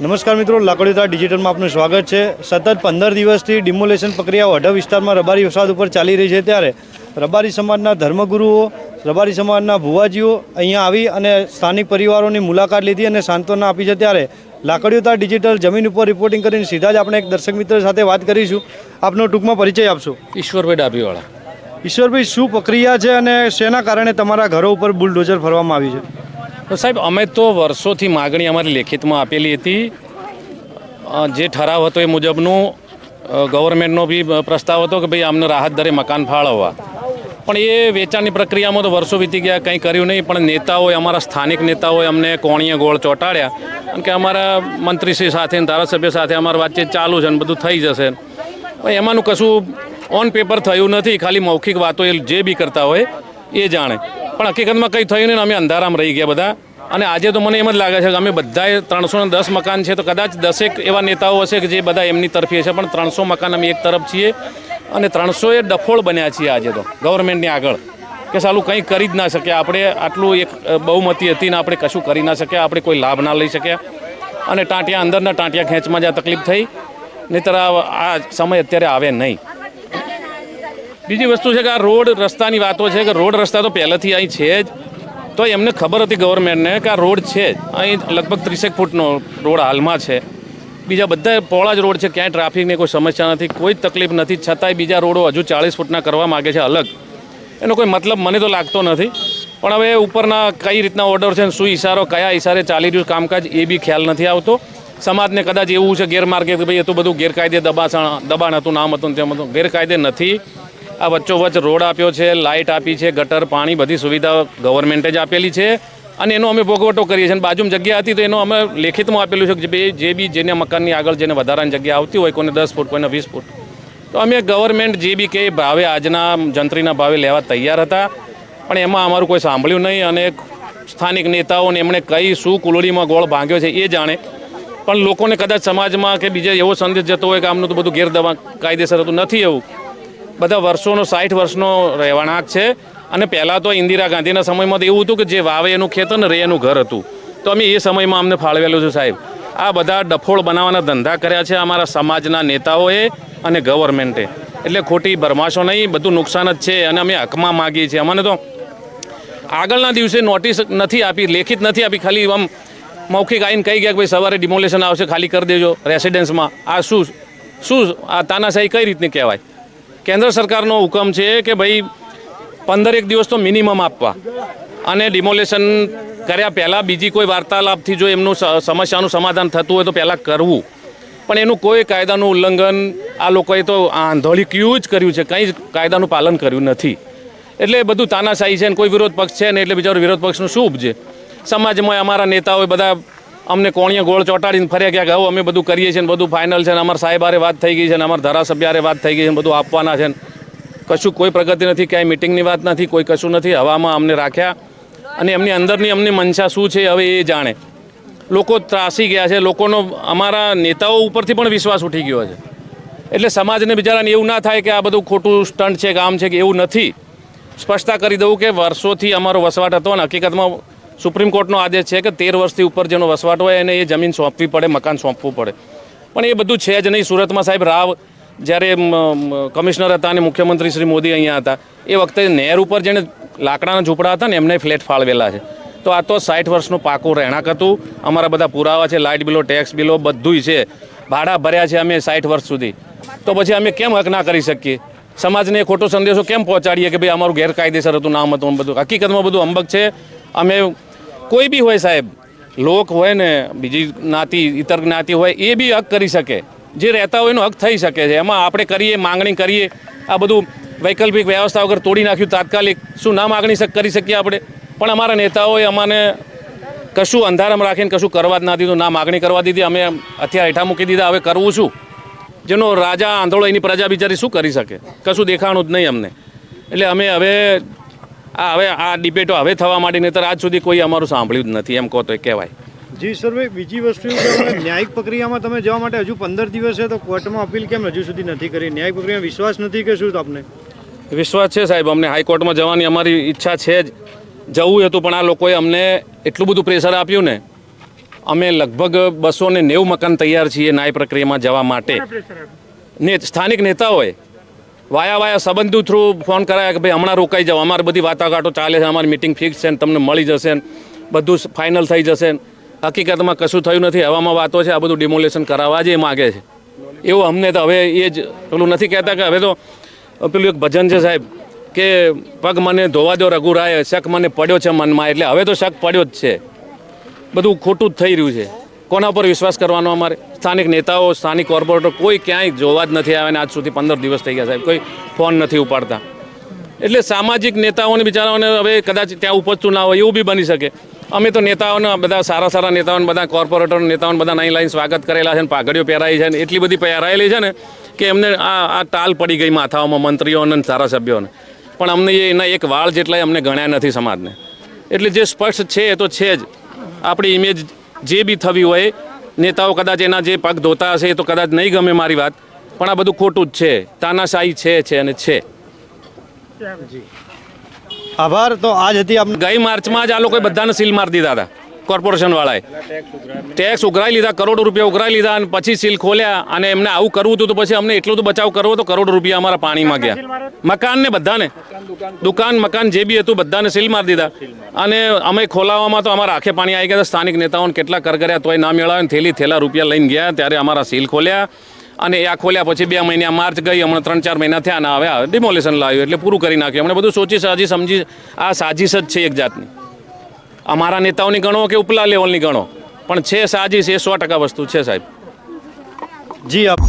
નમસ્કાર મિત્રો લાકડીતા ડિજિટલમાં આપનું સ્વાગત છે. સતત પંદર દિવસથી ડિમોલેશન પ્રક્રિયા વઢવ વિસ્તારમાં રબારી વસાદ ઉપર ચાલી રહી છે ત્યારે રબારી સમાજના ધર્મગુરુઓ રબારી સમાજના ભુવાજીઓ અહીંયા આવી અને સ્થાનિક પરિવારોની મુલાકાત લીધી અને સાંત્વના આપી છે. ત્યારે લાકડીઓતા ડિજિટલ જમીન ઉપર રિપોર્ટિંગ કરીને સીધા જ આપણે એક દર્શક મિત્ર સાથે વાત કરીશું. આપનો ટૂંકમાં પરિચય આપશો. ઈશ્વરભાઈ ડાભીવાળા. ઈશ્વરભાઈ શું પ્રક્રિયા છે અને શેના કારણે તમારા ઘરો ઉપર બુલડોઝર ફરવામાં આવી છે? સાહેબ, અમે તો વર્ષોથી માગણી અમારી લેખિતમાં આપેલી હતી. જે ઠરાવ હતો એ મુજબનું ગવર્મેન્ટનો બી પ્રસ્તાવ હતો કે ભાઈ અમને રાહત દરે મકાન ફાળવવા. પણ એ વેચાણની પ્રક્રિયામાં તો વર્ષો વીતી ગયા, કંઈ કર્યું નહીં, પણ નેતાઓએ, અમારા સ્થાનિક નેતાઓએ અમને કોણીએ ગોળ ચોંટાડ્યા. અને કે અમારા મંત્રીશ્રી સાથે ધારાસભ્ય સાથે અમારી વાતચીત ચાલુ છે અને બધું થઈ જશે. પણ એમાંનું કશું ઓન પેપર થયું નથી, ખાલી મૌખિક વાતો એ જે બી કરતા હોય એ જાણે. પણ હકીકતમાં કંઈ થયું નહીં અમે અંધારામાં રહી ગયા બધા. અને આજે તો મને એમ જ લાગે છે કે અમે બધાએ ત્રણસો ને દસ મકાન છે તો કદાચ દસેક એવા નેતાઓ હશે કે જે બધા એમની તરફી હશે પણ ત્રણસો મકાન અમે એક તરફ છીએ અને ત્રણસોએ ડફોળ બન્યા છીએ આજે તો ગવર્મેન્ટની આગળ. કે સાલું કંઈ કરી જ ના શક્યા આપણે આટલું એક બહુમતી હતી ને આપણે કશું કરી ના શક્યા. આપણે કોઈ લાભ ના લઈ શક્યા. અને ટાંટિયા અંદરના ટાંટિયા ખેંચમાં જ આ તકલીફ થઈ, નહીતર આ સમય અત્યારે આવે નહીં. બીજી વસ્તુ છે કે આ રોડ રસ્તાની વાતો છે કે રોડ રસ્તા તો પહેલેથી અહીં છે જ. તો એમને ખબર હતી ગવર્મેન્ટને કે આ રોડ છે જ. અહીં લગભગ ત્રીસેક ફૂટનો રોડ હાલમાં છે. બીજા બધા પોળા જ રોડ છે, ક્યાંય ટ્રાફિકની કોઈ સમસ્યા નથી, કોઈ તકલીફ નથી. છતાંય બીજા રોડો હજુ ચાળીસ ફૂટના કરવા માગે છે અલગ. એનો કોઈ મતલબ મને તો લાગતો નથી. પણ હવે ઉપરના કઈ રીતના ઓર્ડર છે શું ઈશારો, કયા ઇશારે ચાલી રહ્યું કામકાજ, એ બી ખ્યાલ નથી આવતો. સમાજને કદાચ એવું છે ગેરમાર્ગે કે ભાઈ એ તો બધું ગેરકાયદે દબાણ દબાણ હતું, નામ હતું તેમ હતું. ગેરકાયદે નથી. આ વચ્ચોવચ્ચ રોડ આપ્યો છે, લાઇટ આપી છે, ગટર, પાણી બધી સુવિધા ગવર્મેન્ટે જ આપેલી છે. અને એનો અમે ભોગવટો કરીએ છીએ. બાજુમાં જગ્યા હતી તો એનો અમે લેખિતમાં આપેલું છે કે જે બી જેને મકાનની આગળ જેને વધારાની જગ્યા આવતી હોય, કોઈને દસ ફૂટ, કોઈને વીસ ફૂટ. તો અમે ગવર્મેન્ટ જે બી કે ભાવે આજના જંત્રીના ભાવે લેવા તૈયાર હતા. પણ એમાં અમારું કોઈ સાંભળ્યું નહીં અને સ્થાનિક નેતાઓને એમણે કઈ શું કુલડીમાં ગોળ ભાંગ્યો છે એ જાણે. પણ લોકોને કદાચ સમાજમાં કે બીજે એવો સંદેશ જતો હોય કે આમનું તો બધું ગેરદવા કાયદેસર હતું, નથી એવું. બધા વર્ષોનો, સાઠ વર્ષનો રહેવાણાક છે. અને પહેલાં તો ઇન્દિરા ગાંધીના સમયમાં તો એવું હતું કે જે વાવે એનું ખેતર ને રે એનું ઘર હતું. તો અમે એ સમયમાં અમને ફાળવેલું છે સાહેબ. આ બધા ડફોળ બનાવવાના ધંધા કર્યા છે અમારા સમાજના નેતાઓએ અને ગવર્મેન્ટે. એટલે ખોટી ભરમાશો નહીં, બધું નુકસાન જ છે અને અમે હકમાં માગીએ છીએ. અમને તો આગળના દિવસે નોટિસ નથી આપી, લેખિત નથી આપી, ખાલી આમ મૌખિક આવીને કહી ગયા કે ભાઈ સવારે ડિમોલેશન આવશે, ખાલી કરી દેજો રેસિડેન્સમાં. આ શું શું આ તાનાશાહી કઈ રીતની કહેવાય? કેન્દ્ર સરકારનો હુકમ છે કે ભાઈ પંદર એક દિવસ તો મિનિમમ આપવા. અને ડિમોલેશન કર્યા પહેલાં બીજી કોઈ વાર્તાલાપથી જો એમનું સમસ્યાનું સમાધાન થતું હોય તો પહેલાં કરવું. પણ એનું કોઈ કાયદાનું ઉલ્લંઘન આ લોકોએ તો આંધોળીક્યું જ કર્યું છે, કંઈ જ કાયદાનું પાલન કર્યું નથી. એટલે બધું તાનાશાહી છે ને કોઈ વિરોધ પક્ષ છે ને એટલે બિચારો વિરોધ પક્ષનું શું ઉપજે? સમાજમાં અમારા નેતાઓએ બધા અમને કોણીએ ગોળ ચોંટાડીને ફર્યા ગયા કે અમે બધું કરીએ છીએ બધું ફાઇનલ છે ને, અમારા સાહેબારે વાત થઈ ગઈ છે ને, અમારા ધારાસભ્યારે વાત થઈ ગઈ છે બધું આપવાના છે કશું કોઈ પ્રગતિ નથી, ક્યાંય મિટિંગની વાત નથી, કોઈ કશું નથી, હવામાં અમને રાખ્યા અને એમની અંદરની અમની મનસા શું છે હવે એ જાણે. લોકો ત્રાસી ગયા છે, લોકોનો અમારા નેતાઓ ઉપરથી પણ વિશ્વાસ ઉઠી ગયો છે. એટલે સમાજને બિચારાને એવું ના થાય કે આ બધું ખોટું સ્ટન્ટ છે કે આમ છે કે એવું નથી. સ્પષ્ટતા કરી દઉં કે વર્ષોથી અમારો વસવાટ હતો અને હકીકતમાં સુપ્રીમ કોર્ટનો આદેશ છે કે તેર વર્ષથી ઉપર જેનો વસવાટ હોય એને એ જમીન સોંપવી પડે, મકાન સોંપવું પડે. પણ એ બધું છે જ નહીં. સુરતમાં સાહેબ રાવ જ્યારે કમિશનર હતા અને મુખ્યમંત્રી શ્રી મોદી અહીંયા હતા, એ વખતે નહેર ઉપર જેણે લાકડાના ઝૂંપડા હતા ને એમને ફ્લેટ ફાળવેલા છે. તો આ તો સાઠ વર્ષનું પાકું રહેણાંક હતું. અમારા બધા પુરાવા છે, લાઇટ બિલો, ટેક્સ બિલો બધુંય છે. ભાડા ભર્યા છે અમે સાઠ વર્ષ સુધી. તો પછી અમે કેમ હક ના કરી શકીએ? સમાજને ખોટો સંદેશો કેમ પહોંચાડીએ કે ભાઈ અમારું ગેરકાયદેસર હતું, નામ હતું બધું? હકીકતમાં બધું અંબક છે. અમે કોઈ બી હોય સાહેબ, લોક હોય ને, બીજી જ્ઞાતિ, ઇતર જ્ઞાતિ હોય, એ બી હક કરી શકે. જે રહેતા હોય એનો હક થઈ શકે છે. એમાં આપણે કરીએ, માંગણી કરીએ, આ બધું વૈકલ્પિક વ્યવસ્થા વગર તોડી નાખ્યું, તાત્કાલિક શું ના માગણી કરી શકીએ આપણે? પણ અમારા નેતાઓએ અમાને કશું અંધારામાં રાખીને કશું કરવા જ ના દીધું, ના માગણી કરવા દીધી. અમે અત્યારે હેઠા મૂકી દીધા. હવે કરવું શું? જેનો રાજા આંધળો, એની પ્રજા બિચારી શું કરી શકે? કશું દેખાણું જ નહીં અમને. એટલે અમે હવે આ હવે આ ડિબેટો હવે થવા માંડી નહીતર આજ સુધી કોઈ અમારું સાંભળ્યું જ નથી એમ કહો તો કહેવાય. જી સરભાઈ બીજી વસ્તુ ન્યાયિક પ્રક્રિયામાં તમે જવા માટે હજુ પંદર દિવસ છે તો કોર્ટમાં અપીલ કેમ હજુ સુધી નથી કરી? ન્યાયિક પ્રક્રિયામાં વિશ્વાસ નથી કે શું આપને? વિશ્વાસ છે સાહેબ અમને હાઈકોર્ટમાં જવાની અમારી ઈચ્છા છે જ. જવું હતું પણ આ લોકોએ અમને એટલું બધું પ્રેશર આપ્યું ને અમે લગભગ બસો ને નેવું મકાન તૈયાર છીએ ન્યાય પ્રક્રિયામાં જવા માટે. ને સ્થાનિક નેતાઓએ વાયા વાયા સંબંધો થ્રુ ફોન કરાયા કે ભાઈ હમણાં રોકાઈ જાઓ. અમારી બધી વાટાઘાટો ચાલે છે, અમારી મિટિંગ ફિક્સ છે ને તમને મળી જશે બધું ફાઇનલ થઈ જશે હકીકતમાં કશું થયું નથી, હવામાં વાતો છે, આ બધું ડિમોલેશન કરાવવા જે માગે છે. એવું અમને તો હવે એ જ પેલું નથી કહેતા કે હવે તો પેલું એક ભજન છે સાહેબ, કે પગ મને ધોવા દો રઘુરાય, શક મને પડ્યો છે મનમાં, એટલે હવે તો શક પડ્યો જ છે. બધું ખોટું જ થઈ રહ્યું છે. કોના પર વિશ્વાસ કરવાનો અમારે? સ્થાનિક નેતાઓ, સ્થાનિક કોર્પોરેટર કોઈ ક્યાંય જોવા જ નથી આવ્યા ને આજ સુધી પંદર દિવસ થઈ ગયા સાહેબ. કોઈ ફોન નથી ઉપાડતા. એટલે સામાજિક નેતાઓને બિચારાઓને હવે કદાચ ત્યાં ઉપજતું ના હોય એવું બી બની શકે. અમે તો નેતાઓને બધા સારા સારા નેતાઓને, બધા કોર્પોરેટર નેતાઓને બધા નહીં લાઈન સ્વાગત કરેલા છે ને પાઘડીઓ પહેરાઈ છે ને એટલી બધી પહેરાયેલી છે ને કે એમને આ આ તાલ પડી ગઈ માથાઓમાં મંત્રીઓને ને ધારાસભ્યોને. પણ અમને એના એક વાળ જેટલાય અમને ગણ્યા નથી સમાજને. એટલે જે સ્પષ્ટ છે એ તો છે જ. આપણી ઇમેજ જે બી થવી હોય નેતાઓ કદાચ એના જે પગ ધોતા હશે એ તો કદાચ નહીં ગમે મારી વાત પણ આ બધું ખોટું જ છે. તાનાશાહી છે છે અને છે. આભાર. તો આજ હતી ગઈ માર્ચમાં જ આ લોકોએ બધાને સીલ મારી દીધા હતા. કોર્પોરેશન વાળાએ ટેક્સ ઉઘરાઈ લીધા કરોડો રૂપિયા ઉઘરાઈ લીધા અને પછી સીલ ખોલ્યા અને એમને આવું કરવું હતું તો પછી અમને એટલું તો બચાવ કરવો તો કરોડો રૂપિયા અમારા પાણીમાં ગયા. મકાનને બધાને. દુકાન મકાન જે બી હતું બધાને સીલ મારી દીધા. અને અમે ખોલાવવામાં તો અમારા આંખે પાણી આવી ગયા સ્થાનિક નેતાઓને કેટલા કર કર્યા તોય ના મેળવ્યા ને થેલી થેલા રૂપિયા લઈને ગયા ત્યારે અમારા સીલ ખોલ્યા. અને આ ખોલ્યા પછી બે મહિના માર્ચ ગઈ હમણાં ત્રણ ચાર મહિના થયા ને હવે ડિમોલેશન લાવ્યું એટલે પૂરું કરી નાખ્યું. અમને બધું સોચી સાજી સમજી આ સાજીશ જ છે એક જાતની. અમારા નેતાઓની ગણો કે ઉપલા લેવલની ગણો? પણ છે સાજીશ, એ સો ટકા વસ્તુ છે સાહેબ. જી, આપ